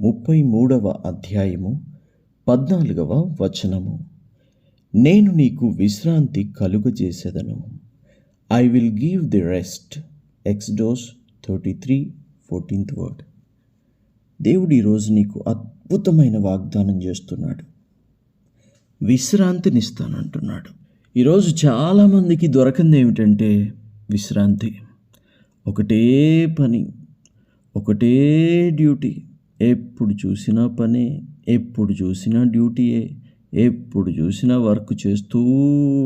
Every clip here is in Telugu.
ముప్పై మూడవ అధ్యాయము పద్నాలుగవ వచనము. నేను నీకు విశ్రాంతి కలుగజేసేదను. I will give the rest Exodus thirty three fourteenth word దేవుడు ఈరోజు నీకు అద్భుతమైన వాగ్దానం చేస్తున్నాడు. విశ్రాంతినిస్తానంటున్నాడు. ఈరోజు చాలామందికి దొరకంది ఏమిటంటే విశ్రాంతి. ఒకటే పని ఒకటే డ్యూటీ ఎప్పుడు చూసినా పనే ఎప్పుడు చూసినా డ్యూటీయే ఎప్పుడు చూసినా వర్క్ చేస్తూ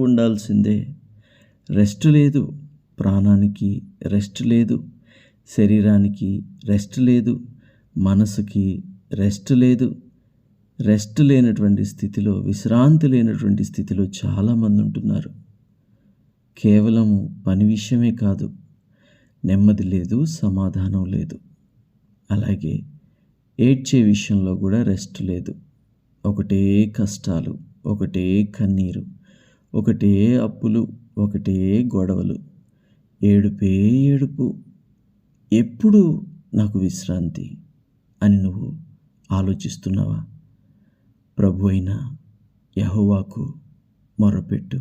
ఉండాల్సిందే. రెస్ట్ లేదు ప్రాణానికి రెస్ట్ లేదు శరీరానికి రెస్ట్ లేదు మనసుకి రెస్ట్ లేదు. రెస్ట్ లేనటువంటి స్థితిలో విశ్రాంతి లేనటువంటి స్థితిలో చాలామంది ఉంటున్నారు. కేవలం పని విషయమే కాదు నెమ్మది లేదు సమాధానం లేదు. అలాగే ఏడ్చే విషయంలో కూడా రెస్ట్ లేదు. ఒకటే కష్టాలు ఒకటే కన్నీరు ఒకటే అప్పులు ఒకటే గొడవలు. ఏడుపే ఏడుపు. ఎప్పుడు నాకు విశ్రాంతి అని నువ్వు ఆలోచిస్తున్నావా? ప్రభు అయిన యహోవాకు మొరపెట్టు.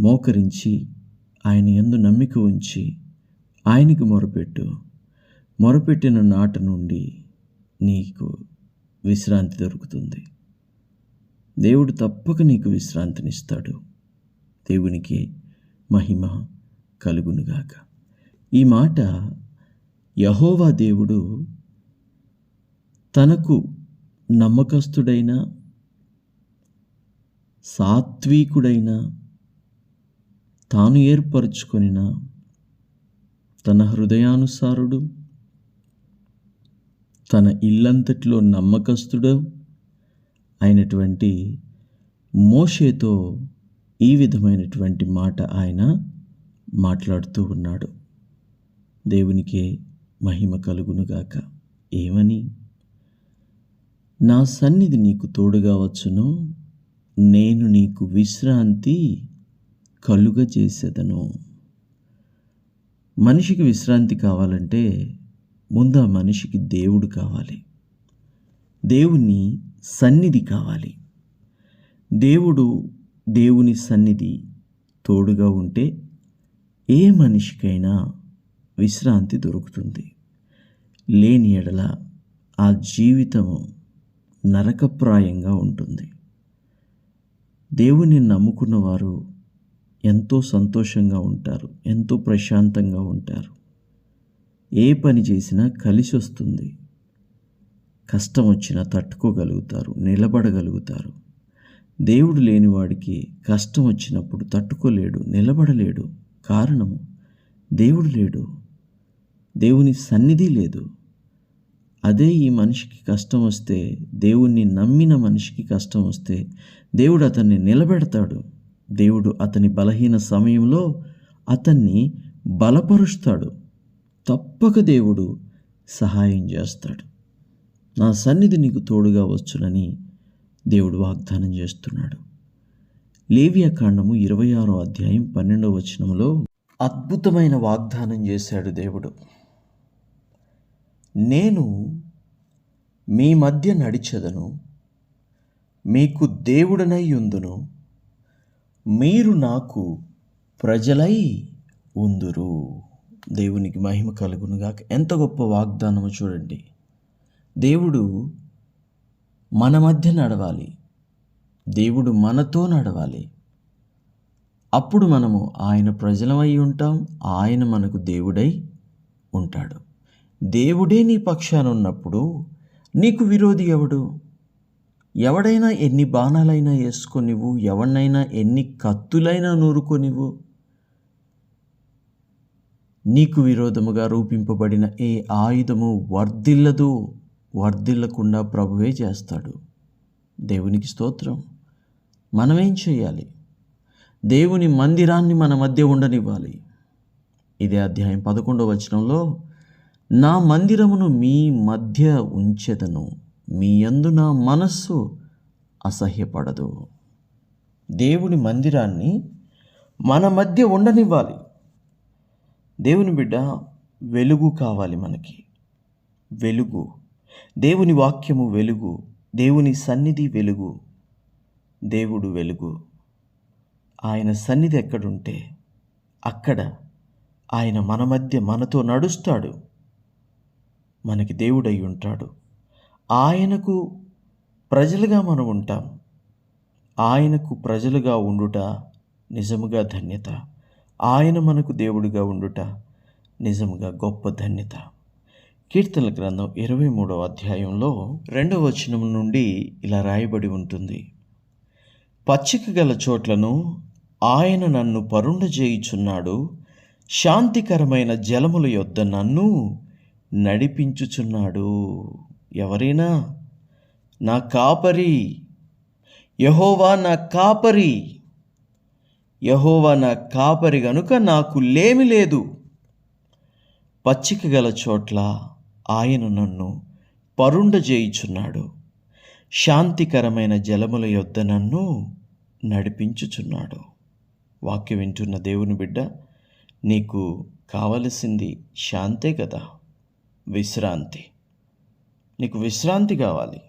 మోకరించి ఆయన ఎందు నమ్మిక ఉంచి ఆయనకి మొరపెట్టు. మొరపెట్టిన నాట నుండి నీకు విశ్రాంతి దొరుకుతుంది. దేవుడు తప్పక నీకు విశ్రాంతినిస్తాడు. దేవునికి మహిమ కలుగునుగాక. ఈ మాట యహోవా దేవుడు తనకు నమ్మకస్తుడైన సాత్వికుడైన తాను ఏర్పరచుకొనిన తన హృదయానుసారుడు తన ఇల్లంతటిలో నమ్మకస్తుడు అయినటువంటి మోషేతో ఈ విధమైనటువంటి మాట ఆయన మాట్లాడుతూ ఉన్నాడు. దేవునికే మహిమ కలుగునుగాక. ఏమని? నా సన్నిధి నీకు తోడుగా వచ్చును నేను నీకు విశ్రాంతి కలుగజేసేదను. మనిషికి విశ్రాంతి కావాలంటే ముందు ఆ మనిషికి దేవుడు కావాలి. దేవుని సన్నిధి కావాలి. దేవుడు దేవుని సన్నిధి తోడుగా ఉంటే ఏ మనిషికైనా విశ్రాంతి దొరుకుతుంది. లేని ఎడల ఆ జీవితము నరకప్రాయంగా ఉంటుంది. దేవుని నమ్ముకున్న వారు ఎంతో సంతోషంగా ఉంటారు ఎంతో ప్రశాంతంగా ఉంటారు. ఏ పని చేసినా కలిసి వస్తుంది కష్టం వచ్చినా తట్టుకోగలుగుతారు నిలబడగలుగుతారు. దేవుడు లేనివాడికి కష్టం వచ్చినప్పుడు తట్టుకోలేడు నిలబడలేడు. కారణము దేవుడు లేడు. దేవుని సన్నిధి లేదు. అదే ఈ మనిషికి కష్టం వస్తే దేవుణ్ణి నమ్మిన మనిషికి కష్టం వస్తే దేవుడు అతన్ని నిలబెడతాడు. దేవుడు అతని బలహీన సమయంలో అతన్ని బలపరుస్తాడు. తప్పక దేవుడు సహాయం చేస్తాడు. నా సన్నిధి నీకు తోడుగా వచ్చునని దేవుడు వాగ్దానం చేస్తున్నాడు. లేవియాకాండము ఇరవై ఆరో అధ్యాయం పన్నెండవ వచనంలో అద్భుతమైన వాగ్దానం చేశాడు దేవుడు. నేను మీ మధ్య నడిచెదను మీకు దేవుడనై ఉందును మీరు నాకు ప్రజలై ఉందురు. దేవునికి మహిమ కలుగునుగాక. ఎంత గొప్ప వాగ్దానము చూడండి. దేవుడు మన మధ్య నడవాలి. దేవుడు మనతో నడవాలి. అప్పుడు మనము ఆయన ప్రజలమై ఉంటాం. ఆయన మనకు దేవుడై ఉంటాడు. దేవుడే నీ పక్షాన ఉన్నప్పుడు నీకు విరోధి ఎవడు? ఎవడైనా ఎన్ని బాణాలైనా వేసుకొనివు ఎవడైనా ఎన్ని కత్తులైనా నూరుకొనివు నీకు విరోధముగా రూపింపబడిన ఏ ఆయుధము వర్ధిల్లదు వర్ధిల్లకుండా ప్రభువే చేస్తాడు. దేవునికి స్తోత్రం. మనమేం చేయాలి? దేవుని మందిరాన్ని మన మధ్య ఉండనివ్వాలి. ఇదే అధ్యాయం పదకొండవ వచనంలో నా మందిరమును మీ మధ్య ఉంచెదను మీ యందు నా మనస్సు అసహ్యపడదు. దేవుని మందిరాన్ని మన మధ్య ఉండనివ్వాలి. దేవుని బిడ్డ వెలుగు కావాలి మనకి. వెలుగు. దేవుని వాక్యము వెలుగు. దేవుని సన్నిధి వెలుగు. దేవుడు వెలుగు. ఆయన సన్నిధి ఎక్కడుంటే అక్కడ ఆయన మన మధ్య మనతో నడుస్తాడు. మనకి దేవుడై ఉంటాడు. ఆయనకు ప్రజలుగా మనం ఉంటాం. ఆయనకు ప్రజలుగా ఉండుట నిజముగా ధన్యత. ఆయన మనకు దేవుడిగా ఉండుట నిజముగా గొప్ప ధన్యత. కీర్తనల గ్రంథం ఇరవై మూడవ అధ్యాయంలో రెండవ వచనం నుండి ఇలా రాయబడి ఉంటుంది. పచ్చిక గల చోట్లను ఆయన నన్ను పరుండ చేయుచున్నాడు శాంతికరమైన జలముల యొద్ద నన్ను నడిపించుచున్నాడు. ఎవరైనా? నా కాపరి! యహోవా నా కాపరి! యహోవా నా కాపరి గనుక నాకు లేమి లేదు. పచ్చిక గల చోట్ల ఆయన నన్ను పరుండజేయుచున్నాడు. శాంతికరమైన జలముల యొద్ద నన్ను నడిపించుచున్నాడు. వాక్యం వింటున్న దేవుని బిడ్డ నీకు కావలసింది శాంతే కదా? విశ్రాంతి. నీకు విశ్రాంతి కావాలి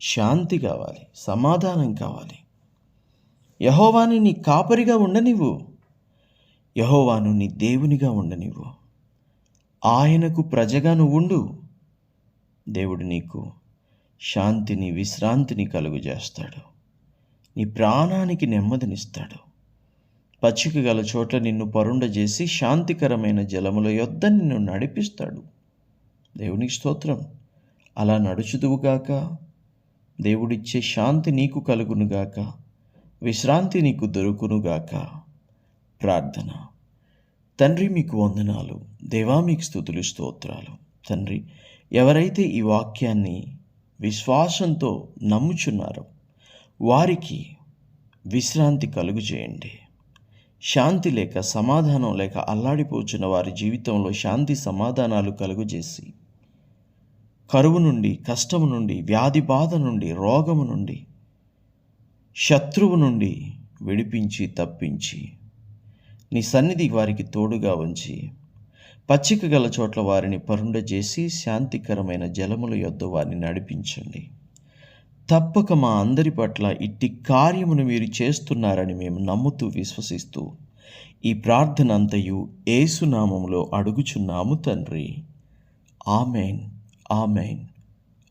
శాంతి కావాలి సమాధానం కావాలి. యహోవాని నీ కాపరిగా ఉండనివ్వు. యహోవాను నీ దేవునిగా ఉండనివ్వు. ఆయనకు ప్రజగా నువ్వు ఉండు దేవుడు నీకు శాంతిని విశ్రాంతిని కలుగు చేస్తాడు నీ ప్రాణానికి నెమ్మదినిస్తాడు. పచ్చిక గల చోట్ల నిన్ను పరుండజేసి శాంతికరమైన జలముల యొద్ద నిన్ను నడిపిస్తాడు. దేవునికి స్తోత్రం. అలా నడుచుదువుగాక దేవుడిచ్చే శాంతి నీకు కలుగునుగాక విశ్రాంతి నీకు దొరుకునుగాక. ప్రార్థన. తండ్రి మీకు వందనాలు. దేవా మీకు స్థుతులు స్తోత్రాలు. తండ్రి ఎవరైతే ఈ వాక్యాన్ని విశ్వాసంతో నమ్ముచున్నారో వారికి విశ్రాంతి కలుగు చేయండి శాంతి లేక సమాధానం లేక అల్లాడిపోచున్న వారి జీవితంలో శాంతి సమాధానాలు కలుగజేసి కరువు నుండి కష్టము నుండి వ్యాధి బాధ నుండి రోగము నుండి శత్రువు నుండి విడిపించి తప్పించి నీ సన్నిధి వారికి తోడుగా ఉంచి పచ్చిక గల చోట్ల వారిని పరుండజేసి శాంతికరమైన జలముల యొద్ద వారిని నడిపించండి. తప్పక మా అందరి పట్ల ఇట్టి కార్యమును మీరు చేస్తున్నారని మేము నమ్ముతూ విశ్వసిస్తూ ఈ ప్రార్థన అంతయు ఏసునామములో అడుగుచున్నాము తండ్రి. Amen amen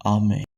amen.